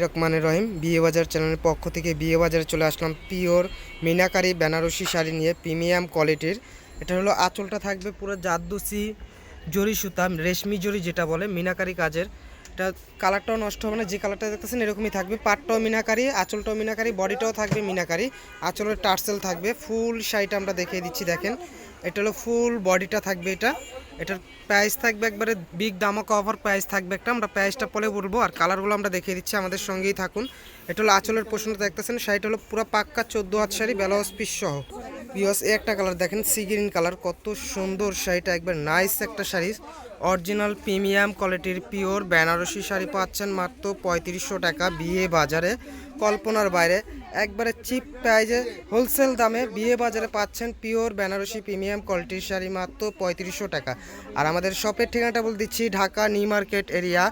রকমানে রহিম। বিয়ে বাজার চ্যানেলের পক্ষ থেকে বিয়ে বাজারে চলে আসলাম পিওর মিনাকারি বেনারসি শাড়ি নিয়ে প্রিমিয়াম কোয়ালিটির। এটা হলো আঁচলটা থাকবে পুরো জাদ্দুসি জরি সুতা রেশমি জরি যেটা বলে, মিনাকারি কাজের। এটা কালারটাও নষ্ট হবে না, যে কালারটা দেখতেছেন এরকমই থাকবে। পাটটাও মিনাকারি, আঁচলটাও মিনাকারি, বডিটাও থাকবে মিনাকারি, আঁচলের টার্সেল থাকবে, ফুল শাড়িটা আমরা দেখিয়ে দিচ্ছি, দেখেন। এটা হলো ফুল বডিটা থাকবে এটা। এটার প্রাইস থাকবে একবারে বিগ দামাকা অফার প্রাইস থাকবে একটা। আমরা প্রাইসটা পরে বলব আর কালারগুলো আমরা দেখিয়ে দিচ্ছি, আমাদের সঙ্গেই থাকুন। এটা হলো আঁচলের পোষণটা দেখতেছেন, শাড়িটা হলো পুরো পাক্কা চোদ্দ হাত শাড়ি, ব্লাউজ পিস সহ। এই একটা কালার দেখেন সি গ্রিন কালার কত সুন্দর শাড়িটা, একবার নাইস একটা শাড়ি। অরিজিনাল প্রিমিয়াম কোয়ালিটির পিওর বেনারসি শাড়ি পাচ্ছেন মাত্র পঁয়ত্রিশশো টাকা বিয়ে বাজারে। কল্পনার বাইরে, একবারে চিপ প্রাইজে হোলসেল দামে বিয়ে বাজারে পাচ্ছেন পিওর বেনারসি প্রিমিয়াম কোয়ালিটির শাড়ি মাত্র পঁয়ত্রিশশো টাকা। আর আমাদের শপের ঠিকানাটা বলে দিচ্ছি, Dhaka New Market area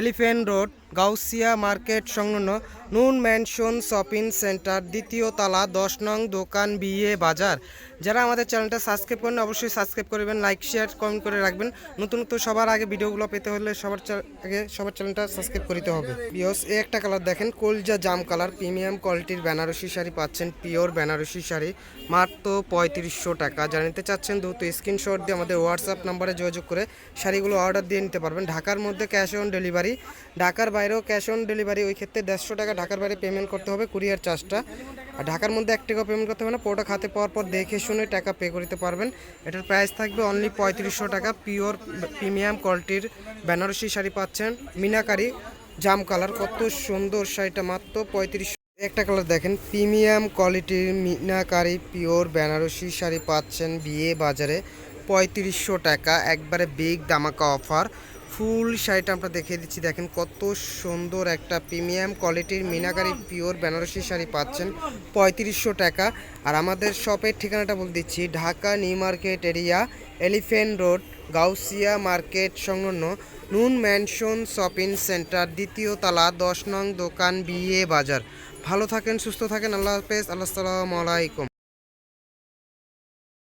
Elephant Road, Gausia market সংলগ্ন নুন ম্যানশন শপিং সেন্টার, দ্বিতীয় তালা, দশ নং দোকান বিয়ে বাজার। যারা আমাদের চ্যানেলটা সাবস্ক্রাইব করেন অবশ্যই সাবস্ক্রাইব করবেন, লাইক, শেয়ার, কমেন্ট করে রাখবেন। নতুন নতুন সবার আগে ভিডিওগুলো পেতে হলে সবার আগে সবার চ্যানেলটা সাবস্ক্রাইব করতে হবে। বিয়স এই একটা কালার দেখেন, কলজা জাম কালার প্রিমিয়াম কোয়ালিটির বেনারসি শাড়ি পাচ্ছেন পিওর বেনারসি শাড়ি, মাত্র পঁয়ত্রিশশো টাকা। যারা চাচ্ছেন, দ্রুত স্ক্রিনশট দিয়ে আমাদের হোয়াটসঅ্যাপ নাম্বারে যোগাযোগ করে শাড়িগুলো অর্ডার দিয়ে নিতে পারবেন। ঢাকার মধ্যে ক্যাশ অন ডেলিভারি ঢাকার বাইরেও ক্যাশ অন ডেলিভারি ওই ক্ষেত্রে দেড়শো টাকা ঢাকার বাইরে পেমেন্ট করতে হবে কুরিয়ার চার্জটা আর ঢাকার মধ্যে এক টাকা পেমেন্ট করতে হবে না। প্রোডাক্ট হাতে পাওয়ার পর দেখে শুনে টাকা পে করতে পারবেন। এটার প্রাইস থাকবে অনলি পঁয়ত্রিশশো টাকা। পিওর প্রিমিয়াম কোয়ালিটির বেনারসি শাড়ি পাচ্ছেন মিনাকারি। জাম কালার কত সুন্দর শাড়িটা মাত্র পঁয়ত্রিশ একটা কালার দেখেন প্রিমিয়াম কোয়ালিটির মিনাকারি পিওর বেনারসি শাড়ি পাচ্ছেন বিয়ে বাজারে পঁয়ত্রিশশো টাকা। একবারে বিগ দামাকা অফার ফুল শাড়িটা আমরা দেখিয়ে দিচ্ছি। দেখেন কত সুন্দর একটা প্রিমিয়াম কোয়ালিটির মিনাকারি পিওর বেনারসি শাড়ি পাচ্ছেন। পঁয়ত্রিশশো টাকা। আর আমাদের শপের ঠিকানাটা বলে দিচ্ছি। Dhaka New Market area Elephant Road, Gausia market সংলগ্ন নুন ম্যানশন শপিং সেন্টার, দ্বিতীয় তালা, দশ নং দোকান বিয়ে বাজার। ভালো থাকেন, সুস্থ থাকেন। আল্লাহ হাফেজ। আল্লাহ সালামু আলাইকুম।